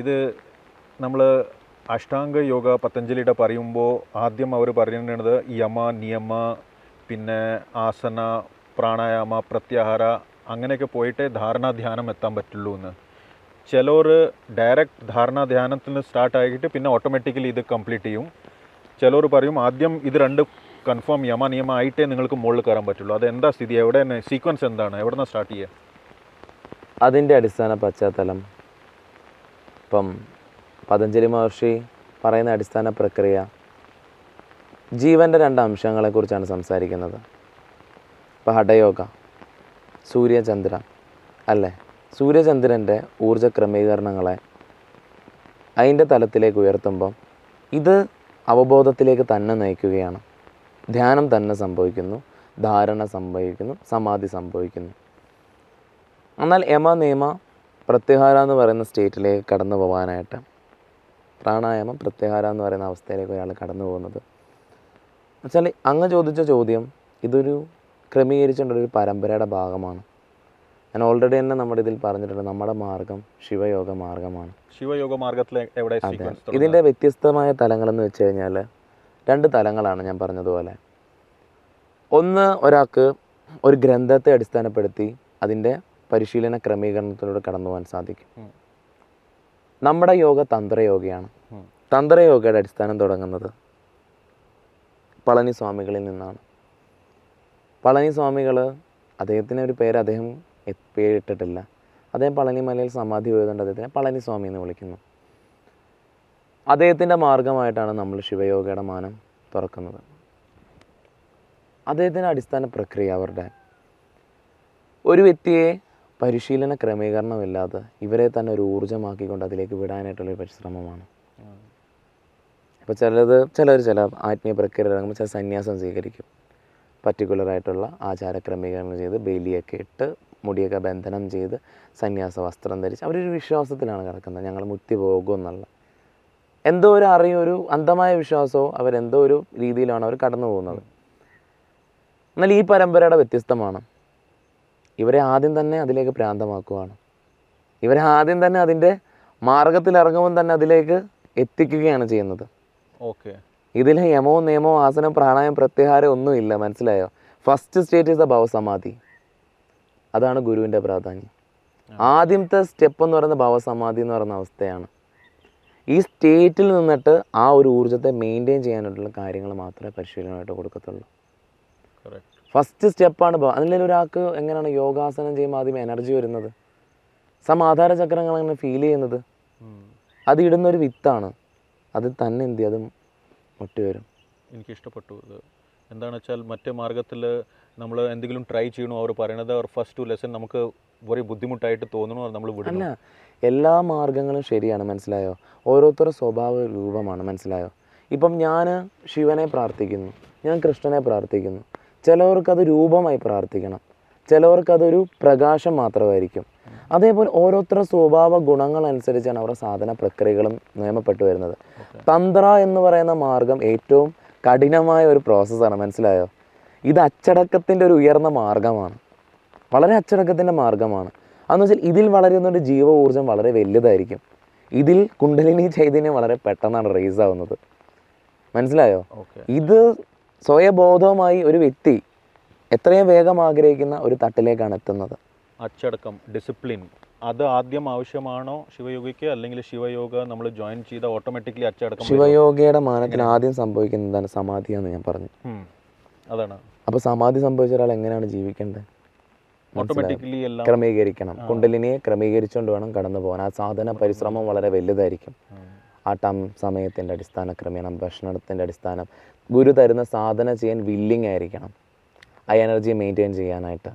ഇത് നമ്മൾ അഷ്ടാംഗ യോഗ പതഞ്ജലിയുടെ പറയുമ്പോൾ ആദ്യം അവർ പറയുന്നത് യമ നിയമ പിന്നെ ആസന പ്രാണായാമ പ്രത്യാഹാര അങ്ങനെയൊക്കെ പോയിട്ടേ ധാരണാധ്യാനം എത്താൻ പറ്റുള്ളൂ എന്ന്. ചിലർ ഡയറക്റ്റ് സ്റ്റാർട്ട് ആയിട്ട് പിന്നെ ഓട്ടോമാറ്റിക്കലി ഇത് കംപ്ലീറ്റ് ചെയ്യും. ചിലർ പറയും ആദ്യം ഇത് രണ്ട് കൺഫേം യമ നിയമ ആയിട്ടേ നിങ്ങൾക്ക് മുകളിൽ കയറാൻ പറ്റുള്ളൂ. അത് എന്താ സ്ഥിതി? എവിടെ സീക്വൻസ് എന്താണ്? എവിടെ നിന്ന് സ്റ്റാർട്ട് ചെയ്യുക അതിന്റെ അടിസ്ഥാന പശ്ചാത്തലം ഇപ്പം പതഞ്ജലി മഹർഷി പറയുന്ന അടിസ്ഥാന പ്രക്രിയ ജീവന്റെ രണ്ട് അംശങ്ങളെക്കുറിച്ചാണ് സംസാരിക്കുന്നത്. ഇപ്പം ഹഠയോഗ സൂര്യചന്ദ്ര അല്ലേ? സൂര്യചന്ദ്രന്റെ ഊർജ ക്രമീകരണങ്ങളെ അതിന്റെ തലത്തിലേക്ക് ഉയർത്തുമ്പം ഇത് അവബോധത്തിലേക്ക് തന്നെ നയിക്കുകയാണ്. ധ്യാനം തന്നെ സംഭവിക്കുന്നു ധാരണ സംഭവിക്കുന്നു സമാധി സംഭവിക്കുന്നു. എന്നാൽ യമ നിയമ പ്രത്യാഹാര എന്ന് പറയുന്ന സ്റ്റേറ്റിലേക്ക് കടന്നു പോകാനായിട്ട് പ്രാണായാമം പ്രത്യാഹാര എന്ന് പറയുന്ന അവസ്ഥയിലേക്ക് ഒരാൾ കടന്നു പോകുന്നത്. വെച്ചാൽ അങ്ങ് ചോദിച്ച ചോദ്യം ഇതൊരു ക്രമീകരിച്ചുകൊണ്ടൊരു പരമ്പരയുടെ ഭാഗമാണ്. ഞാൻ ഓൾറെഡി തന്നെ നമ്മുടെ ഇതിൽ പറഞ്ഞിട്ടുണ്ട് നമ്മുടെ മാർഗം ശിവയോഗ മാർഗമാണ്. ശിവയോഗ മാർഗത്തിലെ എവിടെ ഇതിന്റെ വ്യത്യസ്തമായ തലങ്ങളെന്ന് വെച്ച് കഴിഞ്ഞാൽ രണ്ട് തലങ്ങളാണ് ഞാൻ പറഞ്ഞതുപോലെ. ഒന്ന് ഒരാൾക്ക് ഒരു ഗ്രന്ഥത്തെ അടിസ്ഥാനപ്പെടുത്തി അതിന്റെ പരിശീലന ക്രമീകരണത്തിലൂടെ കടന്നു പോകാൻ സാധിക്കും. നമ്മുടെ യോഗ തന്ത്രയോഗയാണ്. തന്ത്രയോഗയുടെ അടിസ്ഥാനം തുടങ്ങുന്നത് പളനിസ്വാമികളിൽ നിന്നാണ്. പളനിസ്വാമികൾ അദ്ദേഹത്തിന് ഒരു പേര് അദ്ദേഹം പേരിട്ടിട്ടില്ല. അദ്ദേഹം പളനിമലയിൽ സമാധി പോയതുകൊണ്ട് അദ്ദേഹത്തിനെ പളനിസ്വാമി എന്ന് വിളിക്കുന്നു. അദ്ദേഹത്തിന്റെ മാർഗമായിട്ടാണ് നമ്മൾ ശിവയോഗയുടെ മാനം തുറക്കുന്നത്. അദ്ദേഹത്തിന്റെ അടിസ്ഥാന പ്രക്രിയ അവരുടെ. ഒരു വ്യക്തിയെ പരിശീലന ക്രമീകരണമില്ലാതെ ഇവരെ തന്നെ ഒരു ഊർജമാക്കിക്കൊണ്ട് അതിലേക്ക് വിടാനായിട്ടുള്ള ഒരു പരിശ്രമമാണ്. അപ്പോൾ ചിലത് ചിലർ ചില ആത്മീയ പ്രക്രിയ ഇറങ്ങുമ്പോൾ ചില സന്യാസം സ്വീകരിക്കും. പർട്ടിക്കുലറായിട്ടുള്ള ആചാര ക്രമീകരണം ചെയ്ത് ബലിയൊക്കെ ഇട്ട് മുടിയൊക്കെ ബന്ധനം ചെയ്ത് സന്യാസ വസ്ത്രം ധരിച്ച് അവരൊരു വിശ്വാസത്തിലാണ് കിടക്കുന്നത്. ഞങ്ങൾ മുക്തി പോകും എന്നുള്ള. എന്തോ ഒരു അറിയൊരു അന്ധമായ വിശ്വാസമോ അവരെന്തോ ഒരു രീതിയിലാണ് അവർ കടന്നു പോകുന്നത് എന്നാൽ ഈ പരമ്പരയുടെ വ്യത്യസ്തമാണ്. ഇവരെ ആദ്യം തന്നെ അതിലേക്ക് പ്രാന്തമാക്കുകയാണ് ഇവരെ ആദ്യം തന്നെ അതിന്റെ മാർഗത്തിൽ ഇറങ്ങുമ്പോൾ തന്നെ അതിലേക്ക് എത്തിക്കുകയാണ് ചെയ്യുന്നത്. ഓക്കെ. ഇതിൽ യമോ നിയമോ ആസനം പ്രാണായം പ്രത്യാഹാരം ഒന്നുമില്ല മനസ്സിലായോ? ഫസ്റ്റ് സ്റ്റേറ്റ് ഇസ് ദ ഭവസമാധി. അതാണ് ഗുരുവിന്റെ പ്രാധാന്യം. ആദ്യത്തെ സ്റ്റെപ്പ് എന്ന് പറയുന്ന ഭവസമാധി എന്ന് പറയുന്ന അവസ്ഥയാണ്. ഈ സ്റ്റേറ്റിൽ നിന്നിട്ട് ആ ഒരു ഊർജത്തെ മെയിന്റെയിൻ ചെയ്യാനായിട്ടുള്ള കാര്യങ്ങൾ മാത്രമേ പരിശീലനമായിട്ട് കൊടുക്കത്തുള്ളൂ. ഫസ്റ്റ് സ്റ്റെപ്പാണ് അതിൽ ഒരാൾക്ക് എങ്ങനെയാണ് യോഗാസനം ചെയ്യുമ്പോൾ ആദ്യം എനർജി വരുന്നത്? സമാധാന ചക്രങ്ങൾ അങ്ങനെ ഫീൽ ചെയ്യുന്നത്. അത് ഇടുന്ന ഒരു വിത്താണ്. അത് തന്നെ എന്ത് ചെയ്യും? അത് മുട്ടി വരും. എനിക്ക് ഇഷ്ടപ്പെട്ടു ഇത്. എന്താണെന്ന് വെച്ചാൽ മറ്റേ മാർഗത്തിൽ നമ്മൾ എന്തെങ്കിലും ട്രൈ ചെയ്യണോ അവർ പറയണത് അവർ ഫസ്റ്റ് ടു ലെസൺ നമുക്ക് ഒരു ബുദ്ധിമുട്ടായിട്ട് തോന്നണോ നമ്മൾ അല്ല വിടണം എല്ലാ മാർഗങ്ങളും ശരിയാണ് മനസ്സിലായോ? ഓരോരുത്തരുടെ സ്വഭാവ രൂപമാണ് മനസ്സിലായോ? ഇപ്പം ഞാൻ ശിവനെ പ്രാർത്ഥിക്കുന്നു ഞാൻ കൃഷ്ണനെ പ്രാർത്ഥിക്കുന്നു. ചിലവർക്ക് അത് രൂപമായി പ്രാർത്ഥിക്കണം. ചിലവർക്കതൊരു പ്രകാശം മാത്രമായിരിക്കും. അതേപോലെ ഓരോരുത്തരുടെ സ്വഭാവ ഗുണങ്ങൾ അനുസരിച്ചാണ് അവരുടെ സാധന പ്രക്രിയകളും നിയമപ്പെട്ടു വരുന്നത്. തന്ത്ര എന്ന് പറയുന്ന മാർഗം ഏറ്റവും കഠിനമായ ഒരു പ്രോസസ്സാണ് മനസ്സിലായോ? ഇത് അച്ചടക്കത്തിന്റെ ഒരു ഉയർന്ന മാർഗമാണ്. വളരെ അച്ചടക്കത്തിന്റെ മാർഗമാണ്. അതെന്ന് വെച്ചാൽ ഇതിൽ വളരുന്നൊരു ജീവ ഊർജം വളരെ വലുതായിരിക്കും. ഇതിൽ കുണ്ടലിനി ചൈതന്യം വളരെ പെട്ടെന്നാണ് റേസ് ആവുന്നത്. മനസ്സിലായോ? ഇത് സ്വയബോധവുമായി ഒരു വ്യക്തി എത്രയും വേഗം ആഗ്രഹിക്കുന്ന ഒരു തട്ടിലേക്കാണ് എത്തുന്നത്. അച്ചടക്കം ഡിസിപ്ലിൻ അത് ആദ്യം ആവശ്യമാണോ ശിവയോഗിക്ക്? അല്ലെങ്കിൽ ശിവയോഗ നമ്മൾ ജോയിൻ ചെയ്ത ഓട്ടോമാറ്റിക്കലി അച്ചടക്കം? ശിവയോഗയുടെ മാനത്തിന് ആദ്യം സംഭവിക്കുന്നത് സമാധി സമാധിയാന്ന് ഞാൻ പറഞ്ഞു. അതാണ്. അപ്പോൾ സമാധി സംഭവിച്ച ഒരാൾ എങ്ങനെയാണ് ജീവിക്കേണ്ടത്? ഓട്ടോമാറ്റിക്കലി എല്ലാം ക്രമീകരിക്കണം. കുണ്ടലിനിയെ ക്രമീകരിച്ചുകൊണ്ട് വേണം കടന്നു പോകാൻ. ആ സാധന പരിശ്രമം വളരെ വലുതായിരിക്കും. ആ ടം സമയത്തിന്റെ അടിസ്ഥാന ക്രമീണം ഭക്ഷണത്തിന്റെ അടിസ്ഥാനം ഗുരു തരുന്ന സാധന ചെയ്യാൻ വില്ലിങ് ആയിരിക്കണം. ആ എനർജി മെയിന്റെയിൻ ചെയ്യാനായിട്ട്.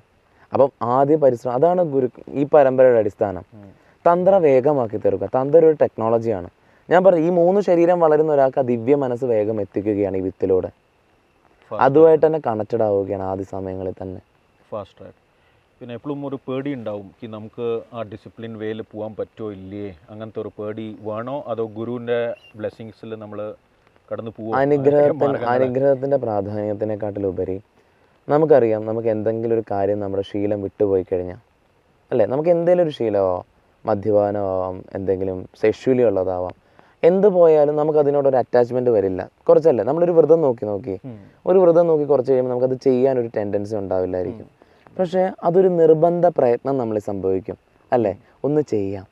അപ്പം ആദ്യ പരിശ്രമം അതാണ് ഗുരു ഈ പരമ്പരയുടെ അടിസ്ഥാനം. തന്ത്ര വേഗമാക്കി തീർക്കുക. തന്ത്ര ഒരു ടെക്നോളജിയാണ് ഞാൻ പറഞ്ഞു ഈ മൂന്ന് ശരീരം വളരുന്ന ഒരാൾക്ക് ആ ദിവ്യ മനസ്സ് വേഗം എത്തിക്കുകയാണ് ഈ വിത്തിലൂടെ. അതുമായിട്ട് തന്നെ കണക്റ്റഡ് ആവുകയാണ് ആദ്യ സമയങ്ങളിൽ തന്നെ. ഫാസ്റ്റായിട്ട് പിന്നെ എപ്പോഴും ഒരു പേടി ഉണ്ടാവും ഈ നമുക്ക് ആ ഡിസിപ്ലിൻ വേയിൽ പോകാൻ പറ്റുമോ ഇല്ലേ? അങ്ങനത്തെ ഒരു പേടി വേണോ? അതോ ഗുരുവിന്റെ ബ്ലെസ്സിങ്സിൽ നമ്മൾ കടന്നു പോകും അനുഗ്രഹത്തിന് അനുഗ്രഹത്തിന്റെ പ്രാധാന്യത്തിനെക്കാട്ടിലുപരി നമുക്കറിയാം നമുക്ക് എന്തെങ്കിലും ഒരു കാര്യം നമ്മുടെ ശീലം വിട്ടുപോയി കഴിഞ്ഞാൽ അല്ലേ? നമുക്ക് എന്തെങ്കിലും ഒരു ശീലമോ മദ്യപാനമാവാം എന്തെങ്കിലും സെഷ്വലി ഉള്ളതാവാം. എന്ത് പോയാലും നമുക്ക് അതിനോടൊരു അറ്റാച്ച്മെന്റ് വരില്ല. കുറച്ചല്ലേ? നമ്മളൊരു വ്രതം നോക്കി നോക്കി. ഒരു വ്രതം നോക്കി കുറച്ച് കഴിയുമ്പോൾ നമുക്കത് ചെയ്യാനൊരു ടെൻഡൻസി ഉണ്ടാവില്ലായിരിക്കും. പക്ഷേ അതൊരു നിർബന്ധ പ്രയത്നം നമ്മൾ സംഭവിക്കും അല്ലേ? ഒന്ന് ചെയ്യാം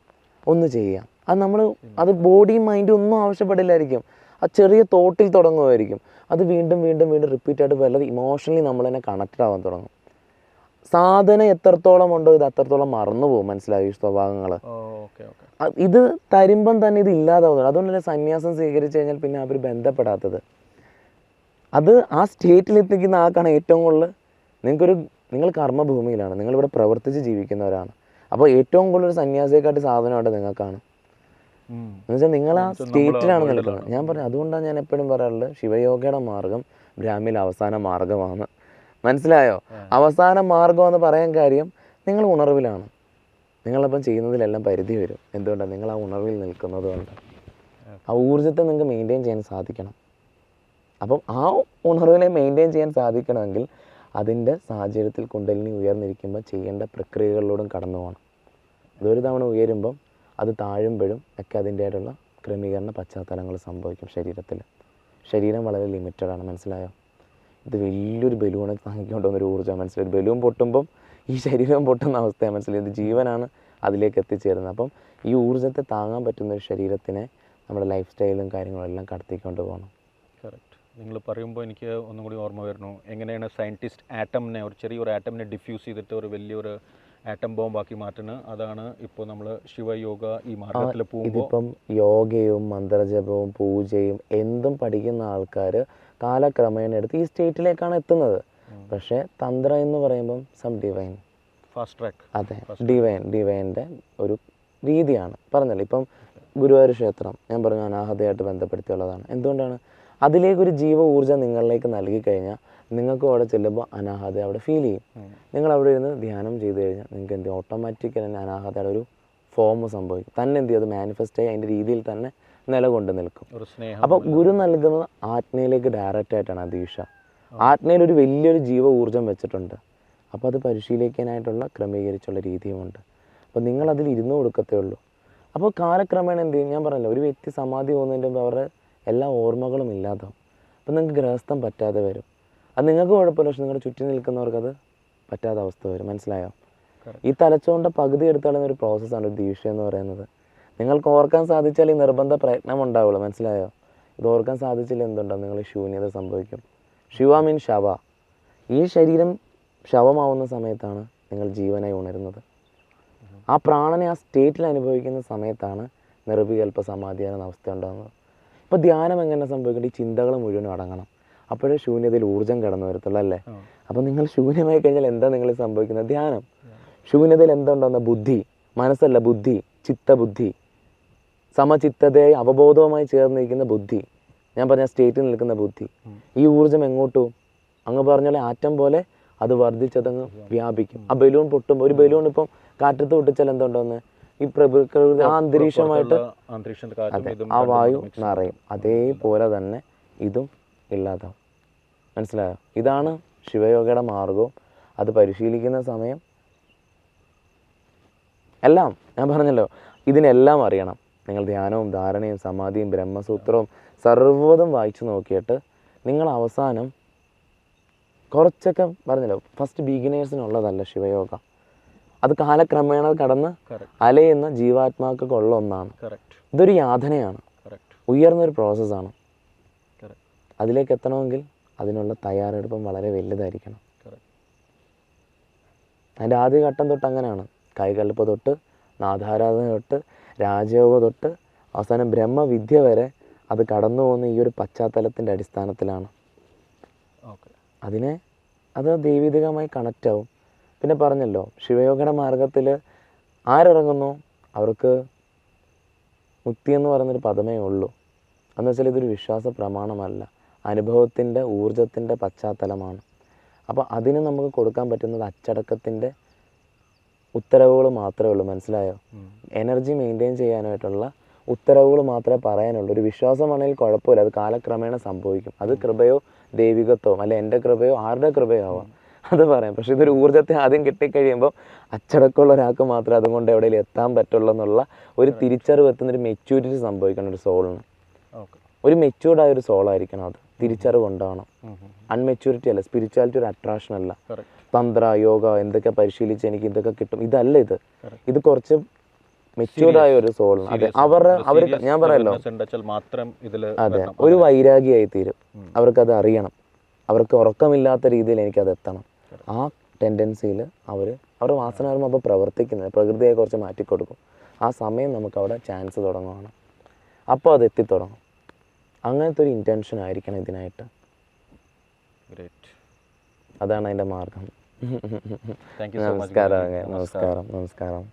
ഒന്ന് ചെയ്യാം. അത് നമ്മൾ അത് ബോഡിയും മൈൻഡും ഒന്നും ആവശ്യപ്പെടില്ലായിരിക്കും. ആ ചെറിയ തോട്ടിൽ തുടങ്ങുമായിരിക്കും. അത് വീണ്ടും വീണ്ടും വീണ്ടും റിപ്പീറ്റ് ആയിട്ട് വല്ലത് ഇമോഷണലി നമ്മൾ തന്നെ കണക്റ്റഡ് ആവാൻ തുടങ്ങും. സാധനം എത്രത്തോളം ഉണ്ടോ ഇത് അത്രത്തോളം മറന്നു പോകും മനസ്സിലായി സ്വഭാവങ്ങൾ ഇത് തരുമ്പം തന്നെ ഇത് അതുകൊണ്ട് അതുകൊണ്ടല്ലേ സന്യാസം സ്വീകരിച്ചു കഴിഞ്ഞാൽ പിന്നെ അവർ ബന്ധപ്പെടാത്തത്. അത് ആ സ്റ്റേറ്റിൽ എത്തിക്കുന്ന ആൾക്കാണ് ഏറ്റവും കൂടുതൽ നിങ്ങൾക്കൊരു നിങ്ങൾ കർമ്മഭൂമിയിലാണ്. നിങ്ങളിവിടെ പ്രവർത്തിച്ച് ജീവിക്കുന്നവരാണ്. അപ്പോൾ ഏറ്റവും കൂടുതൽ ഒരു സന്യാസിയെക്കാട്ടി സാധനമായിട്ട് നിങ്ങൾക്കാണ്. എന്ന് വെച്ചാൽ നിങ്ങൾ ആ സ്റ്റേറ്റിലാണ് നിൽക്കുന്നത്. ഞാൻ പറഞ്ഞു അതുകൊണ്ടാണ് ഞാൻ എപ്പോഴും പറയാറുള്ളത് ശിവയോഗയുടെ മാർഗം ബ്രാഹ്മിയിലെ അവസാന മാർഗമാണ്. മനസ്സിലായോ? അവസാന മാർഗം എന്ന് പറയാൻ കാര്യം നിങ്ങൾ ഉണർവിലാണ്. നിങ്ങളപ്പം ചെയ്യുന്നതിലെല്ലാം പരിധി വരും. എന്തുകൊണ്ടാണ് നിങ്ങൾ ആ ഉണർവിൽ നിൽക്കുന്നത് കൊണ്ട്. ആ ഊർജത്തെ നിങ്ങൾക്ക് മെയിന്റെയിൻ ചെയ്യാൻ സാധിക്കണം. അപ്പം ആ ഉണർവിനെ മെയിന്റെയിൻ ചെയ്യാൻ സാധിക്കണമെങ്കിൽ അതിന്റെ സാഹചര്യത്തിൽ കുണ്ടലിനി ഉയർന്നിരിക്കുമ്പോൾ ചെയ്യേണ്ട പ്രക്രിയകളിലൂടെ കടന്നു പോകണം. അതൊരു തവണ ഉയരുമ്പം അത് താഴുമ്പോഴും ഒക്കെ അതിന്റെതായിട്ടുള്ള ക്രമീകരണ പശ്ചാത്തലങ്ങൾ സംഭവിക്കും ശരീരത്തിൽ. ശരീരം വളരെ ലിമിറ്റഡ് ആണ് മനസ്സിലായോ? ഇത് വലിയൊരു ബലൂണെ താങ്ങിക്കൊണ്ട് വന്നൊരു ഊർജം മനസ്സിലായി? ഒരു ബലൂൺ പൊട്ടുമ്പം ഈ ശരീരം പൊട്ടുന്ന അവസ്ഥയാണ് മനസ്സിലായി? ഇത് ജീവനാണ് അതിലേക്ക് എത്തിച്ചേരുന്നത്. അപ്പം ഈ ഊർജത്തെ താങ്ങാൻ പറ്റുന്ന ഒരു ശരീരത്തിനെ നമ്മുടെ ലൈഫ് സ്റ്റൈലും കാര്യങ്ങളും എല്ലാം കടത്തിക്കൊണ്ട് പോകണം. കറക്റ്റ് നിങ്ങൾ പറയുമ്പോൾ എനിക്ക് ഒന്നും കൂടി ഓർമ്മ വരുന്നു. എങ്ങനെയാണ് സയന്റിസ്റ്റ് ആറ്റമിനെ ഒരു ചെറിയൊരു ആറ്റമിനെ ഡിഫ്യൂസ് ചെയ്തിട്ട് ഒരു വലിയൊരു ആറ്റം ബോംബാക്കി മാറ്റുന്നത് അതാണ് ഇപ്പോൾ നമ്മൾ ശിവയോഗ ഈ മാർഗത്തിൽ ഇതിപ്പം യോഗയും മന്ത്രജപവും പൂജയും എന്തും പഠിക്കുന്ന ആൾക്കാർ കാലക്രമേണ എടുത്ത് ഈ സ്റ്റേറ്റിലേക്കാണ് എത്തുന്നത്. പക്ഷേ തന്ത്ര എന്ന് പറയുമ്പം സം ഡിവൈൻ ഫാസ്റ്റ് ട്രാക്ക് അതെ ഡിവൈൻ ഡിവൈന്റെ ഒരു രീതിയാണ്. പറഞ്ഞല്ലോ ഇപ്പം ഗുരുവായൂർ ക്ഷേത്രം ഞാൻ പറഞ്ഞു അനാഹതയായിട്ട് ബന്ധപ്പെടുത്തിയുള്ളതാണ്. എന്തുകൊണ്ടാണ് അതിലേക്കൊരു ജീവ ഊർജം നിങ്ങളിലേക്ക് നൽകി കഴിഞ്ഞാൽ നിങ്ങൾക്കും അവിടെ ചെല്ലുമ്പോൾ അനാഹത അവിടെ ഫീൽ ചെയ്യും. നിങ്ങൾ അവിടെ ഇരുന്ന് ധ്യാനം ചെയ്ത് കഴിഞ്ഞാൽ നിങ്ങൾക്ക് എന്ത് ഓട്ടോമാറ്റിക്കൽ തന്നെ അനാഹതയുടെ ഒരു ഫോം സംഭവിക്കും. തന്നെ എന്ത് ചെയ്യും? അത് മാനിഫെസ്റ്റ് ആയി അതിന്റെ രീതിയിൽ തന്നെ നിലകൊണ്ട് നിൽക്കും. അപ്പോൾ ഗുരു നൽകുന്നത് ആത്മയിലേക്ക് ഡയറക്റ്റ് ആയിട്ടാണ് ആ. ദീക്ഷ ആത്മയിൽ ഒരു വലിയൊരു ജീവ ഊർജം വെച്ചിട്ടുണ്ട്. അപ്പോൾ അത് പരിശീലിക്കാനായിട്ടുള്ള ക്രമീകരിച്ചുള്ള രീതിയുമുണ്ട്. അപ്പോൾ നിങ്ങൾ അതിൽ ഇരുന്ന് കൊടുക്കത്തേ ഉള്ളൂ. അപ്പോൾ കാലക്രമേണ എന്ത് ചെയ്യും? ഞാൻ പറഞ്ഞല്ലോ ഒരു വ്യക്തി സമാധി പോകുന്നതിന്റെ അവരുടെ എല്ലാ ഓർമ്മകളും ഇല്ലാതാവും അപ്പം നിങ്ങൾക്ക് ഗൃഹസ്ഥം പറ്റാതെ വരും. അത് നിങ്ങൾക്ക് കുഴപ്പമില്ല പക്ഷെ നിങ്ങളുടെ ചുറ്റി നിൽക്കുന്നവർക്ക് അത് പറ്റാത്ത അവസ്ഥ വരും. മനസ്സിലായോ? ഈ തലച്ചോറിന്റെ പകുതി എടുത്തുള്ള ഒരു പ്രോസസ്സാണ് ഒരു ദീക്ഷ എന്ന് പറയുന്നത്. നിങ്ങൾക്ക് ഓർക്കാൻ സാധിച്ചാൽ ഈ നിർബന്ധ പ്രയത്നം ഉണ്ടാവുള്ളൂ. മനസ്സിലായോ? ഇത് ഓർക്കാൻ സാധിച്ചില്ല എന്തുണ്ടാവും? നിങ്ങൾ ശൂന്യത സംഭവിക്കും. ശിവ മീൻ ശവ. ഈ ശരീരം ശവമാവുന്ന സമയത്താണ് നിങ്ങൾ ജീവനായി ഉണരുന്നത്. ആ പ്രാണനെ ആ സ്റ്റേറ്റിൽ അനുഭവിക്കുന്ന സമയത്താണ് നിർവികൽപ്പ സമാധി എന്ന അവസ്ഥ ഉണ്ടാകുന്നത് ഇപ്പോൾ ധ്യാനം എങ്ങനെ സംഭവിക്കേണ്ട? ഈ ചിന്തകൾ മുഴുവനും അടങ്ങണം. അപ്പോഴേ ശൂന്യതയിൽ ഊർജം കടന്നു വരത്തുള്ളൂ അല്ലേ? അപ്പൊ അപ്പോൾ നിങ്ങൾ ശൂന്യമായി കഴിഞ്ഞാൽ എന്താ നിങ്ങൾ സംഭവിക്കുന്നത്? ധ്യാനം. ശൂന്യതയിൽ എന്താ ഉണ്ടാകുന്ന ബുദ്ധി. മനസ്സല്ല ബുദ്ധി. ചിത്തബുദ്ധി. സമചിത്തതയായി അവബോധവുമായി ചേർന്നിരിക്കുന്ന ബുദ്ധി. ഞാൻ പറഞ്ഞ സ്റ്റേറ്റിൽ നിൽക്കുന്ന ബുദ്ധി. ഈ ഊർജം എങ്ങോട്ടും? അങ്ങ് പറഞ്ഞ ആറ്റം പോലെ അത് വർദ്ധിച്ചതങ്ങ് വ്യാപിക്കും. ആ ബലൂൺ പൊട്ടും ഒരു ബലൂൺ ഇപ്പം കാറ്റത്ത് പൊട്ടിച്ചാൽ എന്തുണ്ടോന്ന്? ഈ പ്രകൃതി ആ അന്തരീക്ഷമായിട്ട് അതെ ആ വായു നിറയും. അതേപോലെ തന്നെ ഇതും ഇല്ലാതാവും. മനസ്സിലായോ? ഇതാണ് ശിവയോഗയുടെ മാർഗവും അത് പരിശീലിക്കുന്ന സമയം. എല്ലാം ഞാൻ പറഞ്ഞല്ലോ ഇതിനെല്ലാം അറിയണം. നിങ്ങൾ ധ്യാനവും ധാരണയും സമാധിയും ബ്രഹ്മസൂത്രവും സർവതും വായിച്ചു നോക്കിയിട്ട് നിങ്ങൾ അവസാനം കുറച്ചൊക്കെ പറഞ്ഞല്ലോ ഫസ്റ്റ് ബിഗിനേഴ്സിനുള്ളതല്ല ശിവയോഗ. അത് കാലക്രമേണ കടന്ന് അലയുന്ന ജീവാത്മാക്കൾക്ക് ഉള്ള ഒന്നാണ് ഇതൊരു യാതനയാണ്. ഉയർന്നൊരു പ്രോസസ്സാണ് അതിലേക്ക് എത്തണമെങ്കിൽ അതിനുള്ള തയ്യാറെടുപ്പും വളരെ വലുതായിരിക്കണം. അതിന്റെ ആദ്യ ഘട്ടം തൊട്ട് അങ്ങനെയാണ്. കൈകൽപ്പ് തൊട്ട് നാഥാരാധന തൊട്ട് രാജയോഗ തൊട്ട് അവസാനം ബ്രഹ്മവിദ്യ വരെ അത് കടന്നു പോകുന്ന ഈ ഒരു പശ്ചാത്തലത്തിന്റെ അടിസ്ഥാനത്തിലാണ്. അതിനെ അത് ദൈവികമായി കണക്റ്റ് ആവും. പിന്നെ പറഞ്ഞല്ലോ ശിവയോഗയുടെ മാർഗത്തിൽ ആരിറങ്ങുന്നു? അവർക്ക് മുക്തി എന്ന് പറയുന്നൊരു പദമേ ഉള്ളൂ. എന്ന് വെച്ചാൽ ഇതൊരു വിശ്വാസ പ്രമാണമല്ല. അനുഭവത്തിന്റെ ഊർജത്തിന്റെ പശ്ചാത്തലമാണ്. അപ്പോൾ അതിന് നമുക്ക് കൊടുക്കാൻ പറ്റുന്നത് അച്ചടക്കത്തിന്റെ ഉത്തരവുകൾ മാത്രമേ ഉള്ളൂ. മനസ്സിലായോ? എനർജി മെയിന്റെയിൻ ചെയ്യാനായിട്ടുള്ള ഉത്തരവുകൾ മാത്രമേ പറയാനുള്ളൂ. ഒരു വിശ്വാസമാണെങ്കിൽ കുഴപ്പമില്ല. അത് കാലക്രമേണ സംഭവിക്കും. അത് കൃപയോ ദൈവികത്വം അല്ലെ എന്റെ കൃപയോ ആരുടെ കൃപയോ ആവാം. അത് പറയാം. പക്ഷെ ഇതൊരു ഊർജത്തെ ആദ്യം കിട്ടിക്കഴിയുമ്പോൾ അച്ചടക്കമുള്ള ഒരാൾക്ക് മാത്രമേ അതുകൊണ്ട് എവിടെയെങ്കിലും എത്താൻ പറ്റുള്ളൂ എന്നുള്ള ഒരു തിരിച്ചറിവ് എത്തുന്ന ഒരു മെച്യൂരിറ്റി സംഭവിക്കണം ഒരു സോളിന് ഒരു മെച്യൂർഡ് ആയ ഒരു സോളായിരിക്കണം അത്. തിരിച്ചറിവ് ഉണ്ടാവണം അൺമെച്യൂരിറ്റി അല്ല സ്പിരിച്വാലിറ്റി ഒരു അട്രാക്ഷൻ അല്ല. തന്ത്ര യോഗ എന്തൊക്കെ പരിശീലിച്ച് എനിക്ക് ഇതൊക്കെ കിട്ടും. ഇതല്ല ഇത്. ഇത് കുറച്ച് മെച്യൂർഡ് ആയ ഒരു സോളിന് അതെ അവരുടെ അവർ ഞാൻ പറയല്ലോ. അതെ ഒരു വൈരാഗിയായി തീരും. അവർക്കത് അറിയണം. അവർക്ക് ഉറക്കമില്ലാത്ത രീതിയിൽ എനിക്കത് എത്തണം. ആ ടെൻഡൻസിയിൽ അവർ അവരുടെ വാസന വരുമ്പോൾ അപ്പോൾ പ്രവർത്തിക്കുന്നത് പ്രകൃതിയെ കുറച്ച് മാറ്റിക്കൊടുക്കും. ആ സമയം നമുക്ക് അവിടെ ചാൻസ് തുടങ്ങുകയാണ് അപ്പോൾ അത് എത്തിത്തുടങ്ങും. അങ്ങനത്തെ ഒരു ഇന്റൻഷൻ ആയിരിക്കണം ഇതിനായിട്ട്. അതാണ് അതിന്റെ മാർഗം. നമസ്കാരം നമസ്കാരം നമസ്കാരം.